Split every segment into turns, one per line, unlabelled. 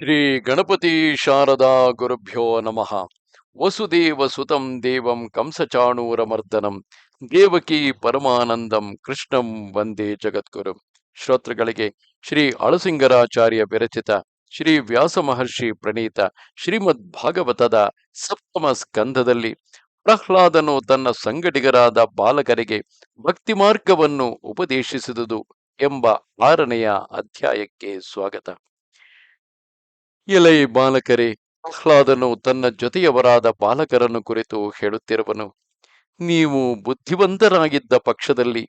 ಶ್ರೀ ಗಣಪತಿ ಶಾರದಾ ಗುರುಭ್ಯೋ ನಮಃ. ವಸುದೇವ ಸುತಂ ದೇವಂ ಕಂಸಚಾಣೂರಮರ್ದನಂ. ದೇವಕಿ ಪರಮಾನಂದಂ ಕೃಷ್ಣಂ ವಂದೇ ಜಗದ್ಗುರು. ಶ್ರೋತೃಗಳಿಗೆ ಶ್ರೀ ಅಳಸಿಂಗರಾಚಾರ್ಯ ವಿರಚಿತ ಶ್ರೀ ವ್ಯಾಸ ಮಹರ್ಷಿ ಪ್ರಣೀತ ಶ್ರೀಮದ್ ಭಾಗವತದ ಸಪ್ತಮ ಸ್ಕಂಧದಲ್ಲಿ ಪ್ರಹ್ಲಾದನು ತನ್ನ ಸಂಗಡಿಗರಾದ ಬಾಲಕರಿಗೆ ಭಕ್ತಿ ಮಾರ್ಗವನ್ನು ಉಪದೇಶಿಸಿದುದು ಎಂಬ ಆರನೆಯ ಅಧ್ಯಾಯಕ್ಕೆ ಸ್ವಾಗತ. ಎಲೈ ಬಾಲಕರೇ ಪ್ರಹ್ಲಾದನು ತನ್ನ ಜೊತೆಯವರಾದ ಬಾಲಕರನ್ನು ಕುರಿತು ಹೇಳುತ್ತಿರುವನು. ನೀವು ಬುದ್ಧಿವಂತರಾಗಿದ್ದ ಪಕ್ಷದಲ್ಲಿ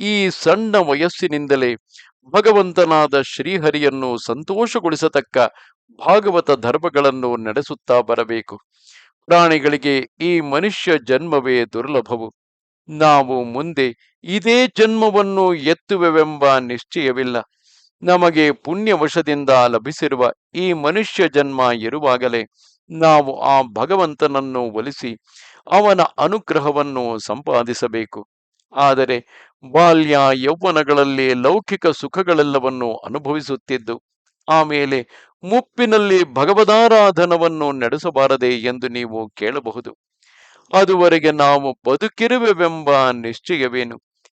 ಈ ಸಣ್ಣ ವಯಸ್ಸಿನಿಂದಲೇ ಭಗವಂತನಾದ ಶ್ರೀಹರಿಯನ್ನು ಸಂತೋಷಗೊಳಿಸತಕ್ಕ ಭಾಗವತ ಧರ್ಮಗಳನ್ನು ನಡೆಸುತ್ತಾ ಬರಬೇಕು. ಪ್ರಾಣಿಗಳಿಗೆ ಈ ಮನುಷ್ಯ ಜನ್ಮವೇ ದುರ್ಲಭವು. ನಾವು ಮುಂದೆ ಇದೇ ಜನ್ಮವನ್ನು ಎತ್ತುವೆವೆಂಬ ನಿಶ್ಚಯವಿಲ್ಲ. ನಮಗೆ ಪುಣ್ಯವಶದಿಂದ ಲಭಿಸಿರುವ ಈ ಮನುಷ್ಯ ಜನ್ಮ ಇರುವಾಗಲೇ ನಾವು ಆ ಭಗವಂತನನ್ನು ಒಲಿಸಿ ಅವನ ಅನುಗ್ರಹವನ್ನು ಸಂಪಾದಿಸಬೇಕು. ಆದರೆ ಬಾಲ್ಯ ಯೌವನಗಳಲ್ಲಿ ಲೌಕಿಕ ಸುಖಗಳೆಲ್ಲವನ್ನು ಅನುಭವಿಸುತ್ತಿದ್ದು ಆಮೇಲೆ ಮುಪ್ಪಿನಲ್ಲಿ ಭಗವದಾರಾಧನವನ್ನು ನಡೆಸಬಾರದೆ ಎಂದು ನೀವು ಕೇಳಬಹುದು. ಅದುವರೆಗೆ ನಾವು ಬದುಕಿರುವೆವೆಂಬ ನಿಶ್ಚಯವೇನು?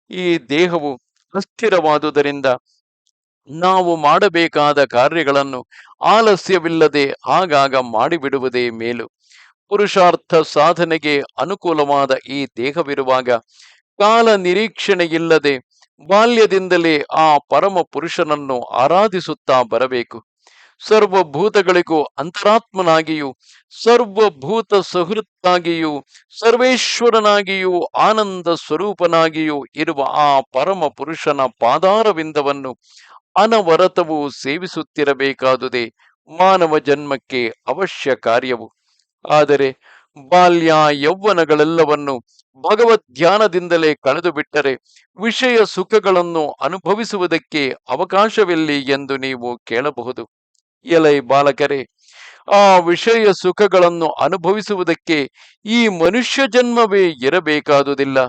ಈ ದೇಹವು ಅಸ್ಥಿರವಾದುದರಿಂದ ನಾವು ಮಾಡಬೇಕಾದ ಕಾರ್ಯಗಳನ್ನು ಆಲಸ್ಯವಿಲ್ಲದೆ ಆಗಾಗ ಮಾಡಿಬಿಡುವುದೇ ಮೇಲು. ಪುರುಷಾರ್ಥ ಸಾಧನೆಗೆ ಅನುಕೂಲವಾದ ಈ ದೇಹವಿರುವಾಗ ಕಾಲ ನಿರೀಕ್ಷಣೆಯಿಲ್ಲದೆ ಬಾಲ್ಯದಿಂದಲೇ ಆ ಪರಮ ಪುರುಷನನ್ನು ಆರಾಧಿಸುತ್ತಾ ಬರಬೇಕು. ಸರ್ವಭೂತಗಳಿಗೂ ಅಂತರಾತ್ಮನಾಗಿಯೂ ಸರ್ವಭೂತ ಸಹೃತ್ತಾಗಿಯೂ ಸರ್ವೇಶ್ವರನಾಗಿಯೂ ಆನಂದ ಸ್ವರೂಪನಾಗಿಯೂ ಇರುವ ಆ ಪರಮ ಪುರುಷನ ಪಾದಾರವಿಂದವನ್ನು ಅನವರತವು ಸೇವಿಸುತ್ತಿರಬೇಕಾದುದೇ ಮಾನವ ಜನ್ಮಕ್ಕೆ ಅವಶ್ಯ ಕಾರ್ಯವು. ಆದರೆ ಬಾಲ್ಯ ಯೌವನಗಳೆಲ್ಲವನ್ನು ಭಗವದ್ ಧ್ಯಾನದಿಂದಲೇ ಕಳೆದು ಬಿಟ್ಟರೆ ವಿಷಯ ಸುಖಗಳನ್ನು ಅನುಭವಿಸುವುದಕ್ಕೆ ಅವಕಾಶವಿಲ್ಲ ಎಂದು ನೀವು ಕೇಳಬಹುದು. ಎಲೈ ಬಾಲಕರೇ, ಆ ವಿಷಯ ಸುಖಗಳನ್ನು ಅನುಭವಿಸುವುದಕ್ಕೆ ಈ ಮನುಷ್ಯ ಜನ್ಮವೇ ಇರಬೇಕಾದುದಿಲ್ಲ.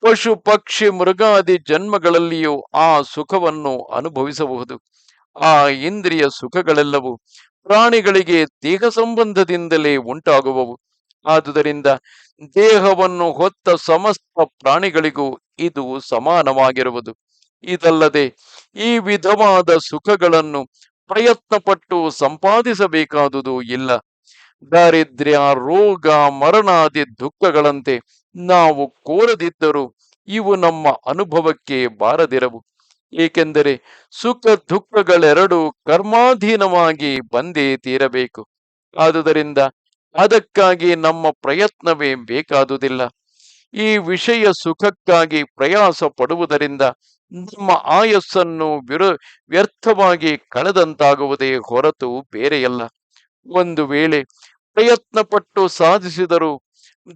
ಪಶು, ಪಕ್ಷಿ, ಮೃಗಾದಿ ಜನ್ಮಗಳಲ್ಲಿಯೂ ಆ ಸುಖವನ್ನು ಅನುಭವಿಸಬಹುದು. ಆ ಇಂದ್ರಿಯ ಸುಖಗಳೆಲ್ಲವೂ ಪ್ರಾಣಿಗಳಿಗೆ ದೇಹ ಸಂಬಂಧದಿಂದಲೇ ಉಂಟಾಗುವವು. ಆದುದರಿಂದ ದೇಹವನ್ನು ಹೊತ್ತ ಸಮಸ್ತ ಪ್ರಾಣಿಗಳಿಗೂ ಇದು ಸಮಾನವಾಗಿರುವುದು. ಇದಲ್ಲದೆ ಈ ವಿಧವಾದ ಸುಖಗಳನ್ನು ಪ್ರಯತ್ನಪಟ್ಟು ಸಂಪಾದಿಸಬೇಕಾದುದು ಇಲ್ಲ. ದಾರಿದ್ರ್ಯ, ರೋಗ, ಮರಣಾದಿ ದುಃಖಗಳಂತೆ ನಾವು ಕೋರದಿದ್ದರೂ ಇವು ನಮ್ಮ ಅನುಭವಕ್ಕೆ ಬಾರದಿರವು. ಏಕೆಂದರೆ ಸುಖ ದುಃಖಗಳೆರಡೂ ಕರ್ಮಾಧೀನವಾಗಿ ಬಂದೇ ತೀರಬೇಕು. ಆದುದರಿಂದ ಅದಕ್ಕಾಗಿ ನಮ್ಮ ಪ್ರಯತ್ನವೇ ಬೇಕಾದುದಿಲ್ಲ. ಈ ವಿಷಯ ಸುಖಕ್ಕಾಗಿ ಪ್ರಯಾಸ ಪಡುವುದರಿಂದ ನಮ್ಮ ಆಯಸ್ಸನ್ನು ವ್ಯರ್ಥವಾಗಿ ಕಳೆದಂತಾಗುವುದೇ ಹೊರತು ಬೇರೆಯಲ್ಲ. ಒಂದು ವೇಳೆ ಪ್ರಯತ್ನಪಟ್ಟು ಸಾಧಿಸಿದರೂ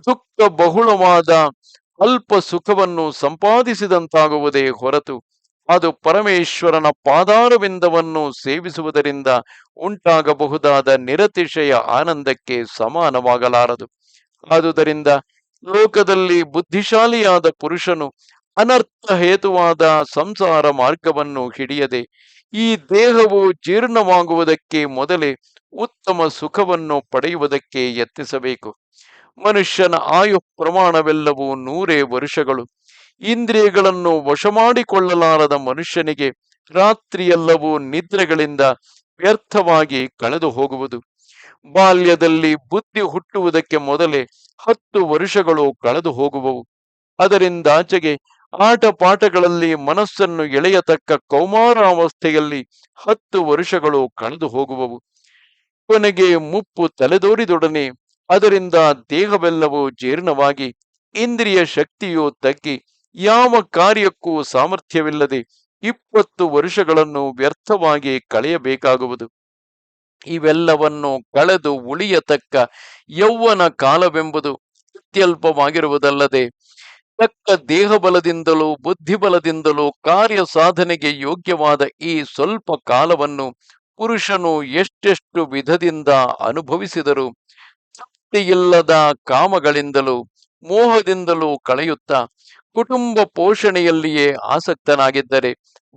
ದುಃಖ ಬಹುಳವಾದ ಅಲ್ಪ ಸುಖವನ್ನು ಸಂಪಾದಿಸಿದಂತಾಗುವುದೇ ಹೊರತು ಅದು ಪರಮೇಶ್ವರನ ಪಾದಾರವಿಂದವನ್ನು ಸೇವಿಸುವುದರಿಂದ ಉಂಟಾಗಬಹುದಾದ ನಿರತಿಶಯ ಆನಂದಕ್ಕೆ ಸಮಾನವಾಗಲಾರದು. ಆದುದರಿಂದ ಲೋಕದಲ್ಲಿ ಬುದ್ಧಿಶಾಲಿಯಾದ ಪುರುಷನು ಅನರ್ಥ ಹೇತುವಾದ ಸಂಸಾರ ಮಾರ್ಗವನ್ನು ಹಿಡಿಯದೆ ಈ ದೇಹವು ಜೀರ್ಣವಾಗುವುದಕ್ಕೆ ಮೊದಲೇ ಉತ್ತಮ ಸುಖವನ್ನು ಪಡೆಯುವುದಕ್ಕೆ ಯತ್ನಿಸಬೇಕು. ಮನುಷ್ಯನ ಆಯು ಪ್ರಮಾಣವೆಲ್ಲವೂ ನೂರೇ ವರುಷಗಳು. ಇಂದ್ರಿಯಗಳನ್ನು ವಶಮಾಡಿಕೊಳ್ಳಲಾರದ ಮನುಷ್ಯನಿಗೆ ರಾತ್ರಿಯೆಲ್ಲವೂ ನಿದ್ರೆಗಳಿಂದ ವ್ಯರ್ಥವಾಗಿ ಕಳೆದು ಹೋಗುವುದು. ಬಾಲ್ಯದಲ್ಲಿ ಬುದ್ಧಿ ಹುಟ್ಟುವುದಕ್ಕೆ ಮೊದಲೇ ಹತ್ತು ವರುಷಗಳು ಕಳೆದು ಹೋಗುವವು. ಅದರಿಂದಾಚೆಗೆ ಆಟ ಪಾಠಗಳಲ್ಲಿ ಮನಸ್ಸನ್ನು ಎಳೆಯತಕ್ಕ ಕೌಮಾರಾವಸ್ಥೆಯಲ್ಲಿ ಹತ್ತು ವರ್ಷಗಳು ಕಳೆದು ಹೋಗುವವು. ಕೊನೆಗೆ ಮುಪ್ಪು ತಲೆದೋರಿದೊಡನೆ ಅದರಿಂದ ದೇಹವೆಲ್ಲವೂ ಜೀರ್ಣವಾಗಿ ಇಂದ್ರಿಯ ಶಕ್ತಿಯು ತಗ್ಗಿ ಯಾವ ಕಾರ್ಯಕ್ಕೂ ಸಾಮರ್ಥ್ಯವಿಲ್ಲದೆ ಇಪ್ಪತ್ತು ವರ್ಷಗಳನ್ನು ವ್ಯರ್ಥವಾಗಿ ಕಳೆಯಬೇಕಾಗುವುದು. ಇವೆಲ್ಲವನ್ನು ಕಳೆದು ಉಳಿಯತಕ್ಕ ಯೌವನ ಕಾಲವೆಂಬುದು ಅತ್ಯಲ್ಪವಾಗಿರುವುದಲ್ಲದೆ ತಕ್ಕ ದೇಹಬಲದಿಂದಲೂ, ಬುದ್ಧಿಬಲದಿಂದಲೂ ಕಾರ್ಯ ಸಾಧನೆಗೆ ಯೋಗ್ಯವಾದ ಈ ಸ್ವಲ್ಪ ಕಾಲವನ್ನು ಪುರುಷನು ಎಷ್ಟೆಷ್ಟು ವಿಧದಿಂದ ಅನುಭವಿಸಿದರೂ, ತೃಪ್ತಿಯಿಲ್ಲದ ಕಾಮಗಳಿಂದಲೂ, ಮೋಹದಿಂದಲೂ ಕಳೆಯುತ್ತಾ, ಕುಟುಂಬ ಪೋಷಣೆಯಲ್ಲಿಯೇ ಆಸಕ್ತನಾಗಿದ್ದರೆ,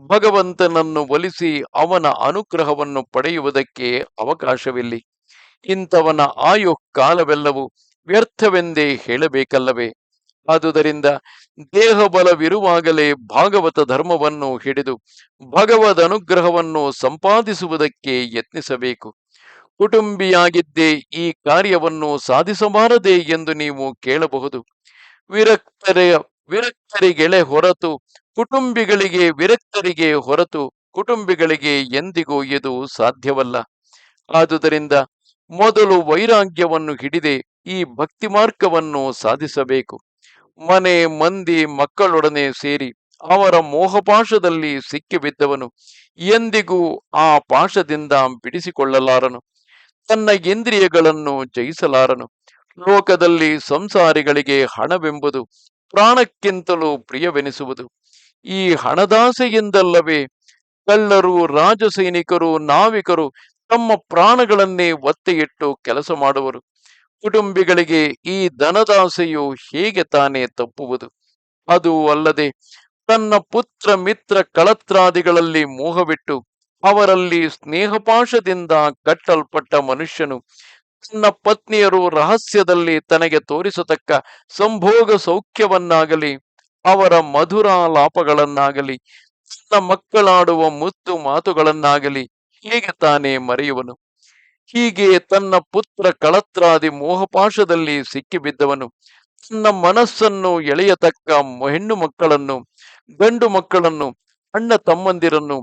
ಭಗವಂತನನ್ನು ಒಲಿಸಿ ಅವನ ಅನುಗ್ರಹವನ್ನು ಪಡೆಯುವುದಕ್ಕೆ ಅವಕಾಶವಿಲ್ಲ. ಇಂಥವನ ಆಯು ಕಾಲವೆಲ್ಲವೂ ವ್ಯರ್ಥವೆಂದೇ ಹೇಳಬೇಕಲ್ಲವೇ? ಆದುದರಿಂದ ದೇಹ ಬಲವಿರುವಾಗಲೇ ಭಾಗವತ ಧರ್ಮವನ್ನು ಹಿಡಿದು ಭಗವದ್ ಅನುಗ್ರಹವನ್ನು ಸಂಪಾದಿಸುವುದಕ್ಕೆ ಯತ್ನಿಸಬೇಕು. ಕುಟುಂಬಿಯಾಗಿದ್ದೇ ಈ ಕಾರ್ಯವನ್ನು ಸಾಧಿಸಬಾರದೆ ಎಂದು ನೀವು ಕೇಳಬಹುದು. ವಿರಕ್ತರೆಯ ವಿರಕ್ತರಿಗೆಳೆ ಹೊರತು ಕುಟುಂಬಿಗಳಿಗೆ ವಿರಕ್ತರಿಗೆ ಹೊರತು ಕುಟುಂಬಿಗಳಿಗೆ ಎಂದಿಗೂ ಇದು ಸಾಧ್ಯವಲ್ಲ. ಆದುದರಿಂದ ಮೊದಲು ವೈರಾಗ್ಯವನ್ನು ಹಿಡಿದೆ ಈ ಭಕ್ತಿ ಮಾರ್ಗವನ್ನು ಸಾಧಿಸಬೇಕು. ಮನೆ ಮಂದಿ ಮಕ್ಕಳೊಡನೆ ಸೇರಿ ಅವರ ಮೋಹಪಾಶದಲ್ಲಿ ಸಿಕ್ಕಿಬಿದ್ದವನು ಎಂದಿಗೂ ಆ ಪಾಶದಿಂದ ಬಿಡಿಸಿಕೊಳ್ಳಲಾರನು. ತನ್ನ ಇಂದ್ರಿಯಗಳನ್ನು ಜಯಿಸಲಾರನು. ಲೋಕದಲ್ಲಿ ಸಂಸಾರಿಗಳಿಗೆ ಹಣವೆಂಬುದು ಪ್ರಾಣಕ್ಕಿಂತಲೂ ಪ್ರಿಯವೆನಿಸುವುದು. ಈ ಹಣದಾಸೆಯಿಂದಲ್ಲವೇ ಕಳ್ಳರು, ರಾಜಸೈನಿಕರು, ನಾವಿಕರು ತಮ್ಮ ಪ್ರಾಣಗಳನ್ನೇ ಒತ್ತೆಯಿಟ್ಟು ಕೆಲಸ ಮಾಡುವರು. ಕುಟುಂಬಿಗಳಿಗೆ ಈ ಧನದಾಸೆಯು ಹೇಗೆ ತಾನೇ ತಪ್ಪುವುದು? ಅದು ಅಲ್ಲದೆ ತನ್ನ ಪುತ್ರ ಮಿತ್ರ ಕಳತ್ರಾದಿಗಳಲ್ಲಿ ಮೋಹವಿಟ್ಟು ಅವರಲ್ಲಿ ಸ್ನೇಹಪಾಶದಿಂದ ಕಟ್ಟಲ್ಪಟ್ಟ ಮನುಷ್ಯನು ತನ್ನ ಪತ್ನಿಯರು ರಹಸ್ಯದಲ್ಲಿ ತನಗೆ ತೋರಿಸತಕ್ಕ ಸಂಭೋಗ ಸೌಖ್ಯವನ್ನಾಗಲಿ, ಅವರ ಮಧುರಾಲಾಪಗಳನ್ನಾಗಲಿ ತನ್ನ ಮಕ್ಕಳಾಡುವ ಮುತ್ತು ಮಾತುಗಳನ್ನಾಗಲಿ ಹೇಗೆ ತಾನೇ ಮರೆಯುವನು? ಹೀಗೆ ತನ್ನ ಪುತ್ರ ಕಳತ್ರಾದಿ ಮೋಹಪಾಶದಲ್ಲಿ ಸಿಕ್ಕಿಬಿದ್ದವನು, ತನ್ನ ಮನಸ್ಸನ್ನು ಎಳೆಯತಕ್ಕ ಹೆಣ್ಣು ಮಕ್ಕಳನ್ನು, ಗಂಡು ಮಕ್ಕಳನ್ನು, ಅಣ್ಣ ತಮ್ಮಂದಿರನ್ನು,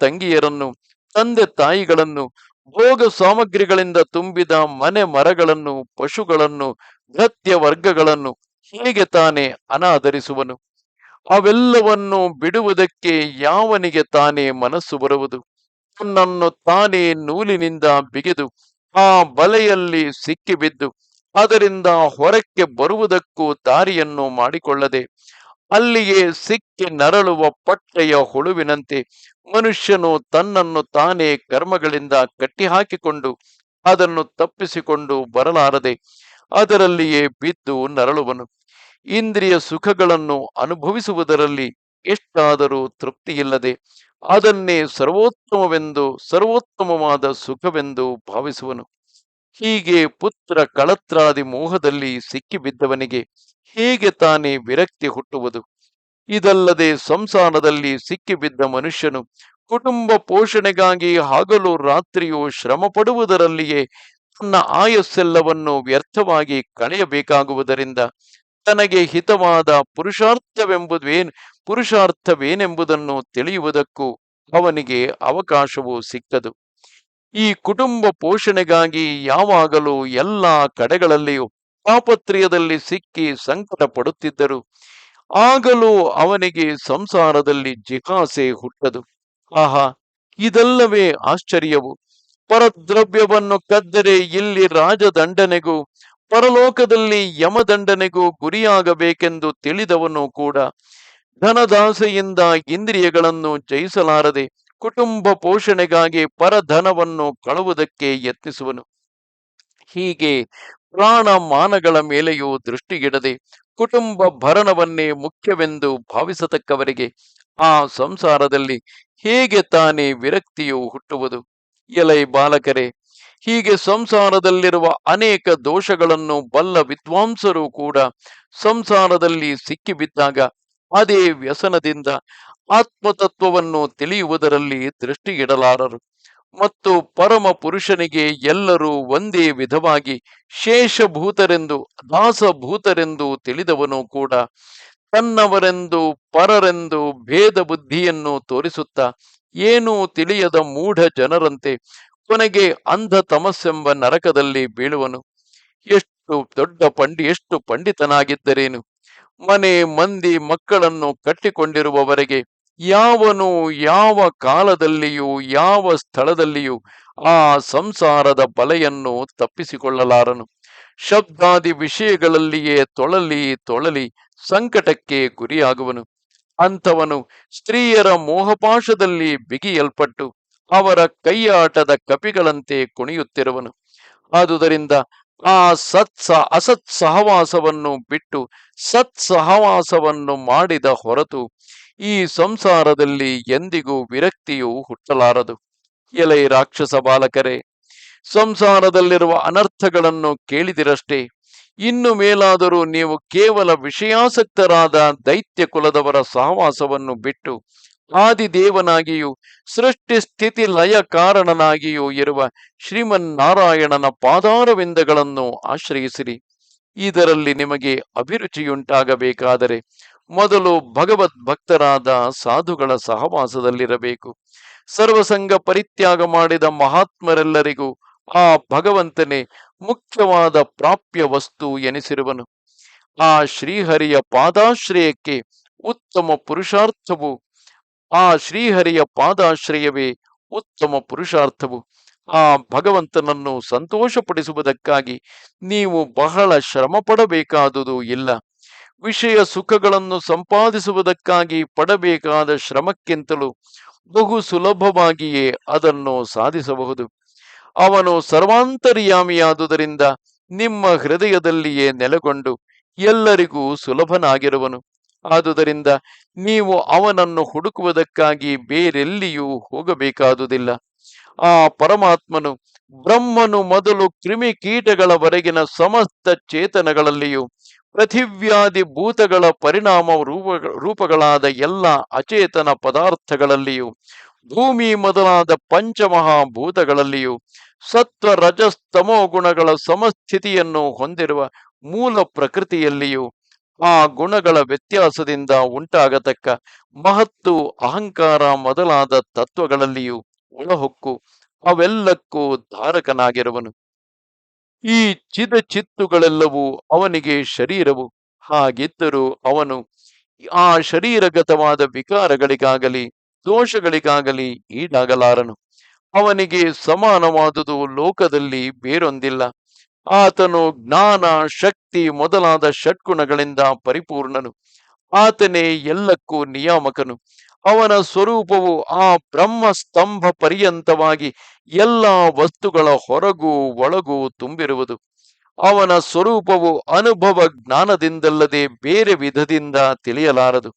ತಂಗಿಯರನ್ನು, ತಂದೆ ತಾಯಿಗಳನ್ನು, ಭೋಗ ಸಾಮಗ್ರಿಗಳಿಂದ ತುಂಬಿದ ಮನೆ ಮರಗಳನ್ನು, ಪಶುಗಳನ್ನು ಗತ್ಯ ವರ್ಗಗಳನ್ನು ಹೇಗೆ ತಾನೇ ಅನಾದರಿಸುವನು? ಅವೆಲ್ಲವನ್ನು ಬಿಡುವುದಕ್ಕೆ ಯಾವನಿಗೆ ತಾನೇ ಮನಸ್ಸು ಬರುವುದು? ತನ್ನನ್ನು ತಾನೇ ನೂಲಿನಿಂದ ಬಿಗಿದು ಆ ಬಲೆಯಲ್ಲಿ ಸಿಕ್ಕಿಬಿದ್ದು, ಅದರಿಂದ ಹೊರಕ್ಕೆ ಬರುವುದಕ್ಕೂ ದಾರಿಯನ್ನು ಮಾಡಿಕೊಳ್ಳದೆ, ಅಲ್ಲಿಯೇ ಸಿಕ್ಕಿ ನರಳುವ ಪಟ್ಟೆಯ ಹುಳುವಿನಂತೆ ಮನುಷ್ಯನು ತನ್ನನ್ನು ತಾನೇ ಕರ್ಮಗಳಿಂದ ಕಟ್ಟಿಹಾಕಿಕೊಂಡು, ಅದನ್ನು ತಪ್ಪಿಸಿಕೊಂಡು ಬರಲಾರದೆ, ಅದರಲ್ಲಿಯೇ ಬಿದ್ದು ನರಳುವನು. ಇಂದ್ರಿಯ ಸುಖಗಳನ್ನು ಅನುಭವಿಸುವುದರಲ್ಲಿ ಎಷ್ಟಾದರೂ ತೃಪ್ತಿಯಿಲ್ಲದೆ ಅದನ್ನೇ ಸರ್ವೋತ್ತಮವೆಂದು, ಸರ್ವೋತ್ತಮವಾದ ಸುಖವೆಂದು ಭಾವಿಸುವನು. ಹೀಗೆ ಪುತ್ರ ಕಳತ್ರಾದಿ ಮೋಹದಲ್ಲಿ ಸಿಕ್ಕಿಬಿದ್ದವನಿಗೆ ಹೇಗೆ ತಾನೇ ವಿರಕ್ತಿ ಹುಟ್ಟುವುದು? ಇದಲ್ಲದೆ ಸಂಸಾರದಲ್ಲಿ ಸಿಕ್ಕಿಬಿದ್ದ ಮನುಷ್ಯನು ಕುಟುಂಬ ಪೋಷಣೆಗಾಗಿ ಹಗಲು ರಾತ್ರಿಯೂ ಶ್ರಮ ಪಡುವುದರಲ್ಲಿಯೇ ತನ್ನ ಆಯಸ್ಸೆಲ್ಲವನ್ನು ವ್ಯರ್ಥವಾಗಿ ಕಳೆಯಬೇಕಾಗುವುದರಿಂದ ತನಗೆ ಹಿತವಾದ ಪುರುಷಾರ್ಥವೆಂಬುದೇನ್, ಪುರುಷಾರ್ಥವೇನೆಂಬುದನ್ನು ತಿಳಿಯುವುದಕ್ಕೂ ಅವನಿಗೆ ಅವಕಾಶವು ಸಿಕ್ಕದು. ಈ ಕುಟುಂಬ ಪೋಷಣೆಗಾಗಿ ಯಾವಾಗಲೂ ಎಲ್ಲ ಕಡೆಗಳಲ್ಲಿಯೂ ತಾಪತ್ರೆಯದಲ್ಲಿ ಸಿಕ್ಕಿ ಸಂಕಟ ಪಡುತ್ತಿದ್ದರು ಆಗಲೂ ಅವನಿಗೆ ಸಂಸಾರದಲ್ಲಿ ಜಿಹಾಸೆ ಹುಟ್ಟದು. ಆಹಾ, ಇದಲ್ಲವೇ ಆಶ್ಚರ್ಯವು. ಪರದ್ರವ್ಯವನ್ನು ಕದ್ದರೆ ಇಲ್ಲಿ ರಾಜದಂಡನೆಗೂ ಪರಲೋಕದಲ್ಲಿ ಯಮದಂಡನೆಗೂ ಗುರಿಯಾಗಬೇಕೆಂದು ತಿಳಿದವನು ಕೂಡ ಧನದಾಸೆಯಿಂದ ಇಂದ್ರಿಯಗಳನ್ನು ಜಯಿಸಲಾರದೆ ಕುಟುಂಬ ಪೋಷಣೆಗಾಗಿ ಪರಧನವನ್ನು ಕಳುವುದಕ್ಕೆ ಯತ್ನಿಸುವನು. ಹೀಗೆ ಪ್ರಾಣ ಮಾನಗಳ ಮೇಲೆಯೂ ದೃಷ್ಟಿಗಿಡದೆ ಕುಟುಂಬ ಭರಣವನ್ನೇ ಮುಖ್ಯವೆಂದು ಭಾವಿಸತಕ್ಕವರಿಗೆ ಆ ಸಂಸಾರದಲ್ಲಿ ಹೇಗೆ ತಾನೇ ವಿರಕ್ತಿಯು ಹುಟ್ಟುವುದು? ಎಲೈ ಬಾಲಕರೇ ಹೀಗೆ ಸಂಸಾರದಲ್ಲಿರುವ ಅನೇಕ ದೋಷಗಳನ್ನು ಬಲ್ಲ ವಿದ್ವಾಂಸರು ಕೂಡ ಸಂಸಾರದಲ್ಲಿ ಸಿಕ್ಕಿಬಿದ್ದಾಗ ಅದೇ ವ್ಯಸನದಿಂದ ಆತ್ಮತತ್ವವನ್ನು ತಿಳಿಯುವುದರಲ್ಲಿ ದೃಷ್ಟಿಗಿಡಲಾರರು ಮತ್ತು ಪರಮ ಪುರುಷನಿಗೆ ಎಲ್ಲರೂ ಒಂದೇ ವಿಧವಾಗಿ ಶೇಷಭೂತರೆಂದು, ದಾಸಭೂತರೆಂದು ತಿಳಿದವನು ಕೂಡ ತನ್ನವರೆಂದು, ಪರರೆಂದು ಭೇದ ಬುದ್ಧಿಯನ್ನು ತೋರಿಸುತ್ತಾ ಏನೂ ತಿಳಿಯದ ಮೂಢ ಜನರಂತೆ ಕೊನೆಗೆ ಅಂಧ ತಮಸ್ಸೆಂಬ ನರಕದಲ್ಲಿ ಬೀಳುವನು. ಎಷ್ಟು ದೊಡ್ಡ ಪಂಡಿ, ಎಷ್ಟು ಪಂಡಿತನಾಗಿದ್ದರೇನು? ಮನೆ ಮಂದಿ ಮಕ್ಕಳನ್ನು ಕಟ್ಟಿಕೊಂಡಿರುವವರೆಗೆ ಯಾವನು ಯಾವ ಕಾಲದಲ್ಲಿಯೂ, ಯಾವ ಸ್ಥಳದಲ್ಲಿಯೂ ಆ ಸಂಸಾರದ ಬಲೆಯನ್ನು ತಪ್ಪಿಸಿಕೊಳ್ಳಲಾರನು. ಶಬ್ದಾದಿ ವಿಷಯಗಳಲ್ಲಿಯೇ ತೊಳಲಿ ತೊಳಲಿ ಸಂಕಟಕ್ಕೆ ಗುರಿಯಾಗುವನು. ಅಂಥವನು ಸ್ತ್ರೀಯರ ಮೋಹಪಾಶದಲ್ಲಿ ಬಿಗಿಯಲ್ಪಟ್ಟು ಅವರ ಕೈಯಾಟದ ಕಪಿಗಳಂತೆ ಕುಣಿಯುತ್ತಿರುವನು. ಆದುದರಿಂದ ಆ ಸತ್ಸ ಅಸತ್ ಸಹವಾಸವನ್ನು ಬಿಟ್ಟು ಸತ್ ಸಹವಾಸವನ್ನು ಮಾಡಿದ ಹೊರತು ಈ ಸಂಸಾರದಲ್ಲಿ ಎಂದಿಗೂ ವಿರಕ್ತಿಯು ಹುಟ್ಟಲಾರದು. ಎಲೆ ರಾಕ್ಷಸ ಬಾಲಕರೇ, ಸಂಸಾರದಲ್ಲಿರುವ ಅನರ್ಥಗಳನ್ನು ಕೇಳಿದಿರಷ್ಟೇ. ಇನ್ನು ಮೇಲಾದರೂ ನೀವು ಕೇವಲ ವಿಷಯಾಸಕ್ತರಾದ ದೈತ್ಯ ಕುಲದವರ ಸಹವಾಸವನ್ನು ಬಿಟ್ಟು ಆದಿದೇವನಾಗಿಯೂ ಸೃಷ್ಟಿ ಸ್ಥಿತಿ ಲಯ ಕಾರಣನಾಗಿಯೂ ಇರುವ ಶ್ರೀಮನ್ನಾರಾಯಣನ ಪಾದಾರವಿಂದಗಳನ್ನು ಆಶ್ರಯಿಸಿರಿ. ಇದರಲ್ಲಿ ನಿಮಗೆ ಅಭಿರುಚಿಯುಂಟಾಗಬೇಕಾದರೆ ಮೊದಲು ಭಗವದ್ ಭಕ್ತರಾದ ಸಾಧುಗಳ ಸಹವಾಸದಲ್ಲಿರಬೇಕು. ಸರ್ವಸಂಗ ಪರಿತ್ಯಾಗ ಮಾಡಿದ ಮಹಾತ್ಮರೆಲ್ಲರಿಗೂ ಆ ಭಗವಂತನೇ ಮುಖ್ಯವಾದ ಪ್ರಾಪ್ಯ ವಸ್ತು ಎನಿಸಿರುವನು. ಆ ಶ್ರೀಹರಿಯ ಪಾದಾಶ್ರಯಕ್ಕೆ ಉತ್ತಮ ಪುರುಷಾರ್ಥವು ಆ ಶ್ರೀಹರಿಯ ಪಾದಾಶ್ರಯವೇ ಉತ್ತಮ ಪುರುಷಾರ್ಥವು. ಆ ಭಗವಂತನನ್ನು ಸಂತೋಷಪಡಿಸುವುದಕ್ಕಾಗಿ ನೀವು ಬಹಳ ಶ್ರಮ ಪಡಬೇಕಾದುದು ಇಲ್ಲ. ವಿಷಯ ಸುಖಗಳನ್ನು ಸಂಪಾದಿಸುವುದಕ್ಕಾಗಿ ಪಡಬೇಕಾದ ಶ್ರಮಕ್ಕಿಂತಲೂ ಬಹು ಸುಲಭವಾಗಿಯೇ ಅದನ್ನು ಸಾಧಿಸಬಹುದು. ಅವನು ಸರ್ವಾಂತರ್ಯಾಮಿಯಾದುದರಿಂದ ನಿಮ್ಮ ಹೃದಯದಲ್ಲಿಯೇ ನೆಲೆಗೊಂಡು ಎಲ್ಲರಿಗೂ ಸುಲಭನಾಗಿರುವನು. ಆದುದರಿಂದ ನೀವು ಅವನನ್ನು ಹುಡುಕುವುದಕ್ಕಾಗಿ ಬೇರೆಲ್ಲಿಯೂ ಹೋಗಬೇಕಾದುದಿಲ್ಲ. ಆ ಪರಮಾತ್ಮನು ಬ್ರಹ್ಮನು ಮೊದಲು ಕ್ರಿಮಿ ಕೀಟಗಳವರೆಗಿನ ಸಮಸ್ತ ಚೇತನಗಳಲ್ಲಿಯೂ ಪೃಥಿವ್ಯಾದಿ ಭೂತಗಳ ಪರಿಣಾಮ ರೂಪ, ರೂಪಗಳಾದ ಎಲ್ಲ ಅಚೇತನ ಪದಾರ್ಥಗಳಲ್ಲಿಯೂ, ಭೂಮಿ ಮೊದಲಾದ ಪಂಚಮಹಾಭೂತಗಳಲ್ಲಿಯೂ ಸತ್ವ ರಜಸ್ತಮೋ ಗುಣಗಳ ಸಮಸ್ಥಿತಿಯನ್ನು ಹೊಂದಿರುವ ಮೂಲ ಪ್ರಕೃತಿಯಲ್ಲಿಯೂ ಆ ಗುಣಗಳ ವ್ಯತ್ಯಾಸದಿಂದ ಉಂಟಾಗತಕ್ಕ ಮಹತ್ತು, ಅಹಂಕಾರ ಮೊದಲಾದ ತತ್ವಗಳಲ್ಲಿಯೂ ಒಳಹೊಕ್ಕು ಅವೆಲ್ಲಕ್ಕೂ ಧಾರಕನಾಗಿರುವನು. ಈ ಚಿದ ಚಿತ್ತುಗಳೆಲ್ಲವೂ ಅವನಿಗೆ ಶರೀರವು. ಹಾಗಿದ್ದರೂ ಅವನು ಆ ಶರೀರಗತವಾದ ವಿಕಾರಗಳಿಗಾಗಲಿ, ದೋಷಗಳಿಗಾಗಲಿ ಈಡಾಗಲಾರನು. ಅವನಿಗೆ ಸಮಾನವಾದುದು ಲೋಕದಲ್ಲಿ ಬೇರೊಂದಿಲ್ಲ. ಆತನು ಜ್ಞಾನ, ಶಕ್ತಿ ಮೊದಲಾದ ಷಟ್ಗುಣಗಳಿಂದ ಪರಿಪೂರ್ಣನು. ಆತನೇ ಎಲ್ಲಕ್ಕೂ ನಿಯಾಮಕನು. ಅವನ ಸ್ವರೂಪವು ಆ ಬ್ರಹ್ಮ ಸ್ತಂಭ ಪರ್ಯಂತವಾಗಿ ಎಲ್ಲ ವಸ್ತುಗಳ ಹೊರಗೂ ಒಳಗೂ ತುಂಬಿರುವುದು. ಅವನ ಸ್ವರೂಪವು ಅನುಭವ ಜ್ಞಾನದಿಂದಲ್ಲದೆ ಬೇರೆ ವಿಧದಿಂದ ತಿಳಿಯಲಾರದು.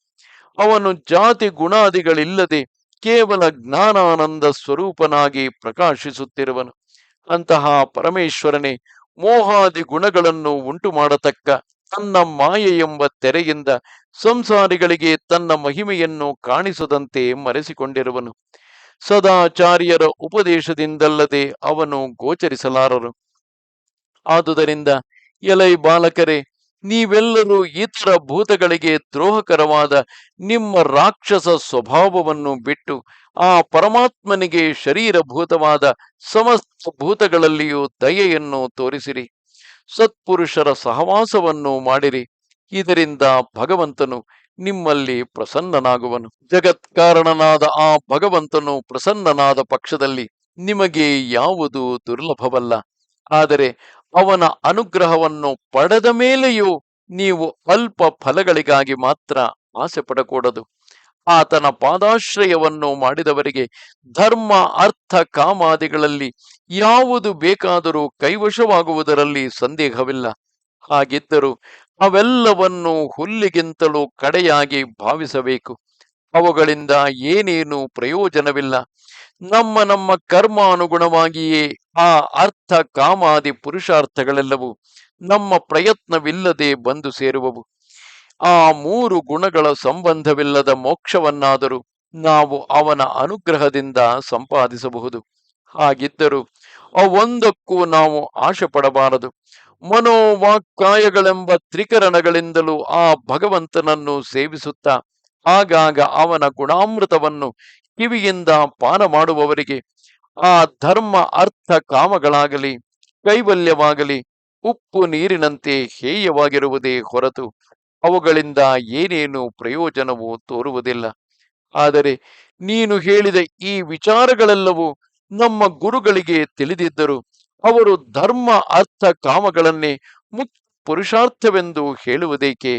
ಅವನು ಜಾತಿ ಗುಣಾದಿಗಳಿಲ್ಲದೆ ಕೇವಲ ಜ್ಞಾನಾನಂದ ಸ್ವರೂಪನಾಗಿ ಪ್ರಕಾಶಿಸುತ್ತಿರುವನು. ಅಂತಹ ಪರಮೇಶ್ವರನೇ ಮೋಹಾದಿ ಗುಣಗಳನ್ನು ಉಂಟು ಮಾಡತಕ್ಕ ತನ್ನ ಮಾಯೆ ಎಂಬ ತೆರೆಯಿಂದ ಸಂಸಾರಿಗಳಿಗೆ ತನ್ನ ಮಹಿಮೆಯನ್ನು ಕಾಣಿಸದಂತೆ ಮರೆಸಿಕೊಂಡಿರುವನು. ಸದಾಚಾರ್ಯರ ಉಪದೇಶದಿಂದಲ್ಲದೆ ಅವನು ಗೋಚರಿಸಲಾರರು. ಆದುದರಿಂದ ಎಲೈ ಬಾಲಕರೇ ನೀವೆಲ್ಲರೂ ಇತರ ಭೂತಗಳಿಗೆ ದ್ರೋಹಕರವಾದ ನಿಮ್ಮ ರಾಕ್ಷಸ ಸ್ವಭಾವವನ್ನು ಬಿಟ್ಟು ಆ ಪರಮಾತ್ಮನಿಗೆ ಶರೀರಭೂತವಾದ ಸಮಸ್ತ ಭೂತಗಳಲ್ಲಿಯೂ ದಯೆಯನ್ನು ತೋರಿಸಿರಿ. ಸತ್ಪುರುಷರ ಸಹವಾಸವನ್ನು ಮಾಡಿರಿ. ಇದರಿಂದ ಭಗವಂತನು ನಿಮ್ಮಲ್ಲಿ ಪ್ರಸನ್ನನಾಗುವನು. ಜಗತ್ಕಾರಣನಾದ ಆ ಭಗವಂತನು ಪ್ರಸನ್ನನಾದ ಪಕ್ಷದಲ್ಲಿ ನಿಮಗೆ ಯಾವುದು ದುರ್ಲಭವಲ್ಲ. ಆದರೆ ಅವನ ಅನುಗ್ರಹವನ್ನು ಪಡೆದ ಮೇಲೆಯೂ ನೀವು ಅಲ್ಪ ಫಲಗಳಿಗಾಗಿ ಮಾತ್ರ ಆಸೆ ಪಡಕೂಡದು. ಆತನ ಪಾದಾಶ್ರಯವನ್ನು ಮಾಡಿದವರಿಗೆ ಧರ್ಮ, ಅರ್ಥ, ಕಾಮಾದಿಗಳಲ್ಲಿ ಯಾವುದು ಬೇಕಾದರೂ ಕೈವಶವಾಗುವುದರಲ್ಲಿ ಸಂದೇಹವಿಲ್ಲ. ಹಾಗಿದ್ದರೂ ಅವೆಲ್ಲವನ್ನು ಹುಲ್ಲಿಗಿಂತಲೂ ಕಡೆಯಾಗಿ ಭಾವಿಸಬೇಕು. ಅವುಗಳಿಂದ ಏನೇನು ಪ್ರಯೋಜನವಿಲ್ಲ. ನಮ್ಮ ನಮ್ಮ ಕರ್ಮಾನುಗುಣವಾಗಿಯೇ ಆ ಅರ್ಥ ಕಾಮಾದಿ ಪುರುಷಾರ್ಥಗಳೆಲ್ಲವೂ ನಮ್ಮ ಪ್ರಯತ್ನವಿಲ್ಲದೆ ಬಂದು ಸೇರುವವು. ಆ ಮೂರು ಗುಣಗಳ ಸಂಬಂಧವಿಲ್ಲದ ಮೋಕ್ಷವನ್ನಾದರೂ ನಾವು ಅವನ ಅನುಗ್ರಹದಿಂದ ಸಂಪಾದಿಸಬಹುದು. ಹಾಗಿದ್ದರೂ ಅವೊಂದಕ್ಕೂ ನಾವು ಆಶೆ ಪಡಬಾರದು ಮನೋವಾಕ್ಕಾಯಗಳೆಂಬ ತ್ರಿಕರಣಗಳಿಂದಲೂ ಆ ಭಗವಂತನನ್ನು ಸೇವಿಸುತ್ತಾ ಆಗಾಗ ಅವನ ಗುಣಾಮೃತವನ್ನು ಕಿವಿಯಿಂದ ಪಾನ ಮಾಡುವವರಿಗೆ ಆ ಧರ್ಮ ಅರ್ಥ ಕಾಮಗಳಾಗಲಿ, ಕೈವಲ್ಯವಾಗಲಿ, ಉಪ್ಪು ನೀರಿನಂತೆ ಹೇಯವಾಗಿರುವುದೇ ಹೊರತು ಅವುಗಳಿಂದ ಏನೇನು ಪ್ರಯೋಜನವೂ ತೋರುವುದಿಲ್ಲ. ಆದರೆ ನೀನು ಹೇಳಿದ ಈ ವಿಚಾರಗಳೆಲ್ಲವೂ ನಮ್ಮ ಗುರುಗಳಿಗೆ ತಿಳಿದಿದ್ದರು ಅವರು ಧರ್ಮ ಅರ್ಥ ಕಾಮಗಳನ್ನೇ ಮುಖ್ಯ ಪುರುಷಾರ್ಥವೆಂದು ಹೇಳುವುದೇಕೆ?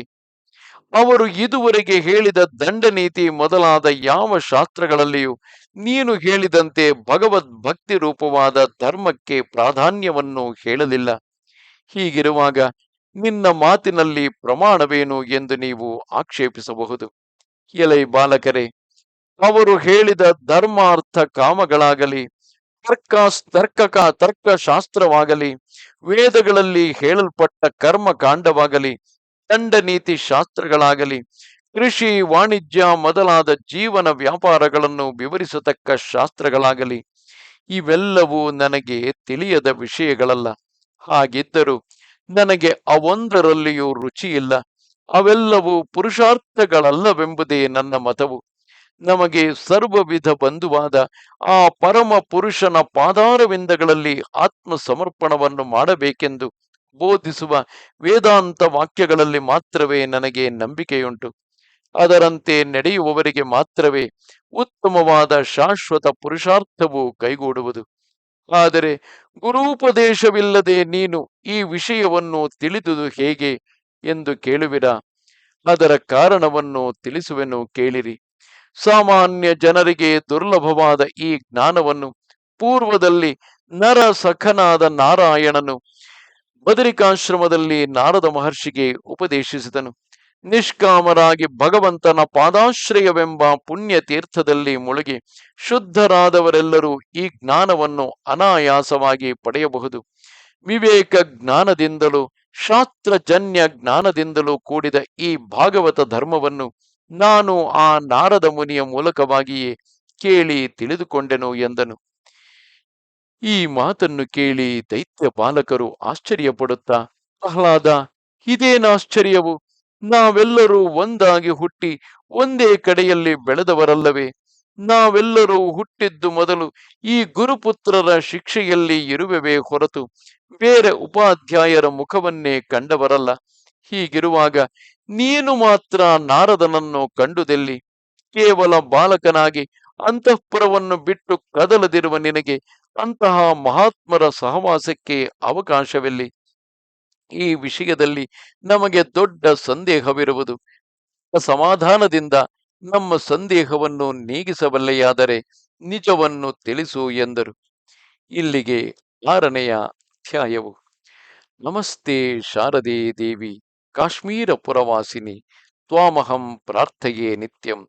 ಅವರು ಇದುವರೆಗೆ ಹೇಳಿದ ದಂಡನೀತಿ ಮೊದಲಾದ ಯಾವ ಶಾಸ್ತ್ರಗಳಲ್ಲಿಯೂ ನೀನು ಹೇಳಿದಂತೆ ಭಗವದ್ ಭಕ್ತಿ ರೂಪವಾದ ಧರ್ಮಕ್ಕೆ ಪ್ರಾಧಾನ್ಯವನ್ನು ಹೇಳಲಿಲ್ಲ. ಹೀಗಿರುವಾಗ ನಿನ್ನ ಮಾತಿನಲ್ಲಿ ಪ್ರಮಾಣವೇನು ಎಂದು ನೀವು ಆಕ್ಷೇಪಿಸಬಹುದು. ಎಲೈ ಬಾಲಕರೇ, ಅವರು ಹೇಳಿದ ಧರ್ಮಾರ್ಥ ಕಾಮಗಳಾಗಲಿ, ತರ್ಕ ತರ್ಕಕ ತರ್ಕಶಾಸ್ತ್ರವಾಗಲಿ, ವೇದಗಳಲ್ಲಿ ಹೇಳಲ್ಪಟ್ಟ ಕರ್ಮ ಕಾಂಡವಾಗಲಿ ದಂಡ ನೀತಿ ಶಾಸ್ತ್ರಗಳಾಗಲಿ, ಕೃಷಿ ವಾಣಿಜ್ಯ ಮೊದಲಾದ ಜೀವನ ವ್ಯಾಪಾರಗಳನ್ನು ವಿವರಿಸತಕ್ಕ ಶಾಸ್ತ್ರಗಳಾಗಲಿ, ಇವೆಲ್ಲವೂ ನನಗೆ ತಿಳಿಯದ ವಿಷಯಗಳಲ್ಲ. ಹಾಗಿದ್ದರೂ ನನಗೆ ಅವೊಂದರಲ್ಲಿಯೂ ರುಚಿಯಿಲ್ಲ. ಅವೆಲ್ಲವೂ ಪುರುಷಾರ್ಥಗಳಲ್ಲವೆಂಬುದೇ ನನ್ನ ಮತವು. ನಮಗೆ ಸರ್ವವಿಧ ಬಂಧುವಾದ ಆ ಪರಮ ಪುರುಷನ ಪಾದಾರವಿಂದಗಳಲ್ಲಿ ಆತ್ಮ ಸಮರ್ಪಣವನ್ನು ಮಾಡಬೇಕೆಂದು ಬೋಧಿಸುವ ವೇದಾಂತ ವಾಕ್ಯಗಳಲ್ಲಿ ಮಾತ್ರವೇ ನನಗೆ ನಂಬಿಕೆಯುಂಟು. ಅದರಂತೆ ನಡೆಯುವವರಿಗೆ ಮಾತ್ರವೇ ಉತ್ತಮವಾದ ಶಾಶ್ವತ ಪುರುಷಾರ್ಥವು ಕೈಗೂಡುವುದು. ಆದರೆ ಗುರುಪದೇಶವಿಲ್ಲದೆ ನೀನು ಈ ವಿಷಯವನ್ನು ತಿಳಿದುದು ಹೇಗೆ ಎಂದು ಕೇಳುವಿರ? ಅದರ ಕಾರಣವನ್ನು ತಿಳಿಸುವೆನು ಕೇಳಿರಿ. ಸಾಮಾನ್ಯ ಜನರಿಗೆ ದುರ್ಲಭವಾದ ಈ ಜ್ಞಾನವನ್ನು ಪೂರ್ವದಲ್ಲಿ ನರ ಸಖನಾದ ನಾರಾಯಣನು ಬದರಿಕಾಶ್ರಮದಲ್ಲಿ ನಾರದ ಮಹರ್ಷಿಗೆ ಉಪದೇಶಿಸಿದನು. ನಿಷ್ಕಾಮರಾಗಿ ಭಗವಂತನ ಪಾದಾಶ್ರಯವೆಂಬ ಪುಣ್ಯ ತೀರ್ಥದಲ್ಲಿ ಮುಳುಗಿ ಶುದ್ಧರಾದವರೆಲ್ಲರೂ ಈ ಜ್ಞಾನವನ್ನು ಅನಾಯಾಸವಾಗಿ ಪಡೆಯಬಹುದು. ವಿವೇಕ ಜ್ಞಾನದಿಂದಲೂ ಶಾಸ್ತ್ರಜನ್ಯ ಜ್ಞಾನದಿಂದಲೂ ಕೂಡಿದ ಈ ಭಾಗವತ ಧರ್ಮವನ್ನು ನಾನು ಆ ನಾರದ ಮುನಿಯ ಮೂಲಕವಾಗಿಯೇ ಕೇಳಿ ತಿಳಿದುಕೊಂಡೆನು ಎಂದನು. ಈ ಮಾತನ್ನು ಕೇಳಿ ದೈತ್ಯ ಬಾಲಕರು ಆಶ್ಚರ್ಯಪಡುತ್ತಾ, ಪ್ರಹ್ಲಾದ ಇದೇನಾಶ್ಚರ್ಯವು ನಾವೆಲ್ಲರೂ ಒಂದಾಗಿ ಹುಟ್ಟಿ ಒಂದೇ ಕಡೆಯಲ್ಲಿ ಬೆಳೆದವರಲ್ಲವೇ? ನಾವೆಲ್ಲರೂ ಹುಟ್ಟಿದ್ದು ಮೊದಲು ಈ ಗುರುಪುತ್ರರ ಶಿಕ್ಷೆಯಲ್ಲಿ ಇರುವೆವೇ ಹೊರತು ಬೇರೆ ಉಪಾಧ್ಯಾಯರ ಮುಖವನ್ನೇ ಕಂಡವರಲ್ಲ. ಹೀಗಿರುವಾಗ ನೀನು ಮಾತ್ರ ನಾರದನನ್ನು ಕಂಡುದೆಲ್ಲಿ ಕೇವಲ ಬಾಲಕನಾಗಿ ಅಂತಃಪುರವನ್ನು ಬಿಟ್ಟು ಕದಲದಿರುವ ನಿನಗೆ ಅಂತಹ ಮಹಾತ್ಮರ ಸಹವಾಸಕ್ಕೆ ಅವಕಾಶವೆಲ್ಲಿ. ಈ ವಿಷಯದಲ್ಲಿ ನಮಗೆ ದೊಡ್ಡ ಸಂದೇಹವಿರುವುದು. ಸಮಾಧಾನದಿಂದ ನಮ್ಮ ಸಂದೇಹವನ್ನು ನೀಗಿಸಬಲ್ಲೆಯಾದರೆ ನಿಜವನ್ನು ತಿಳಿಸು ಎಂದರು. ಇಲ್ಲಿಗೆ ಆರನೆಯ ಅಧ್ಯಾಯವು. ನಮಸ್ತೆ ಶಾರದೇ ದೇವಿ, ಕಾಶ್ಮೀರ ಪುರವಾಸಿನಿ, ತ್ವಾಮಹಂ ಪ್ರಾರ್ಥಯೇ ನಿತ್ಯಂ.